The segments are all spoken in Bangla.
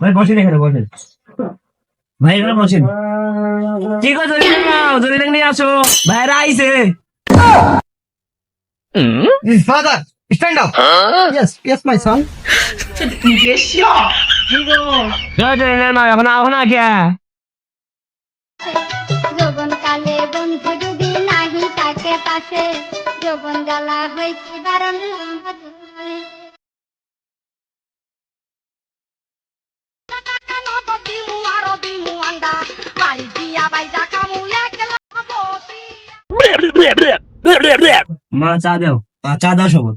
ভাই বসেন এখানে বসেন। ভাই এখানে বসেন। কি কথা জরিনা নাও জরিনা নিয়ে আসো। ভাইরা আইছে। Father, stand up. Yes, yes, my son. এখন কে যৌবন কালে বন্ধু যদি নাহি তাকে পাশে যৌবন জ্বালা হয়েছে বারণ মা চা দাও চা দাও শপথ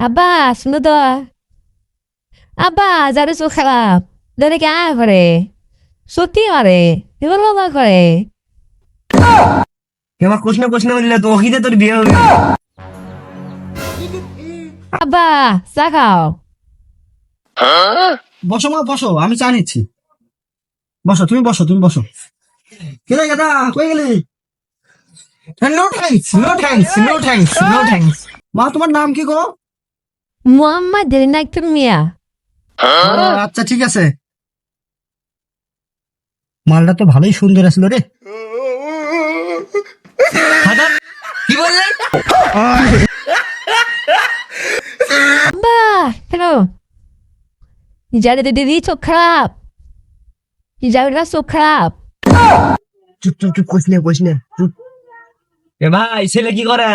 Abah, semua tu. Abah, jadi so kerap. Dari ke apa re? সত্যি মারে এবার বাবা করে এবার কৃষ্ণ কৃষ্ণ বললে তো ওখিতে তোর বিয়ে হবে আব্বা চা খাও বসো মা বসো আমি চা নিচ্ছি। বসো তুমি বসো তুমি বসো। কে রে গাদা কই গেলি? No thanks no thanks no thanks no thanks মা তোমার নাম কি গো? মোহাম্মদ নাইতুর মিয়া। আচ্ছা ঠিক আছে। মালটা তো ভালোই সুন্দর আসলো রে। কি বললে? আব্বা হ্যালো যারে দিদি চোখ খারাপ যাবে চোখ খারাপ চুপ চুপ চুপ কইস না কইস না চুপ এ ভাই ছেলে কি করে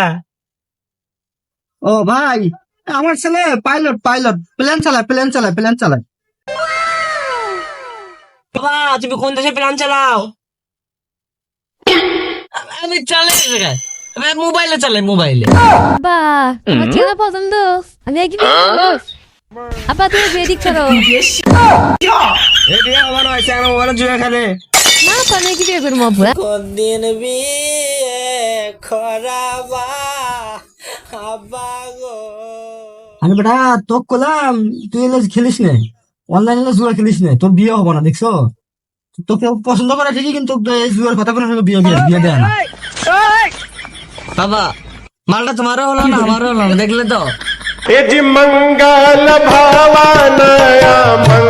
ও ভাই আমার ছেলে পাইলট পাইলট প্লেন চালায় প্লেন চালায় প্লেন চালায় বাবা তুমি কোন দেশে প্ল্যান চালাও আমি চালাই আমি মোবাইলে চালাই মোবাইলে আব্বা আমার ছেলে পছন্দ আমি একদিন আব্বা তুমি এ বিয়ে আমার মোবাইলে জুয়ে খেলে। না আমি কি বিয়ে করব আব্বা? কোনদিন বিয়ে করাবা আব্বা গো? আমি বেটা তোক কলাম তুই এলে খেলিস না। অনলাইনে জুয়া খেলিস না তোর বিয়ে হব না দেখছ? তোকে পছন্দ করে ঠিকই কিন্তু এই জুয়ার কথা কোনো সঙ্গে বিয়ে বিয়ে বিয়ে দেয় না। বাবা মালটা তোমারও হলো না আমারও হলো না দেখলে তো। એજ મંગલ ભાવાનયા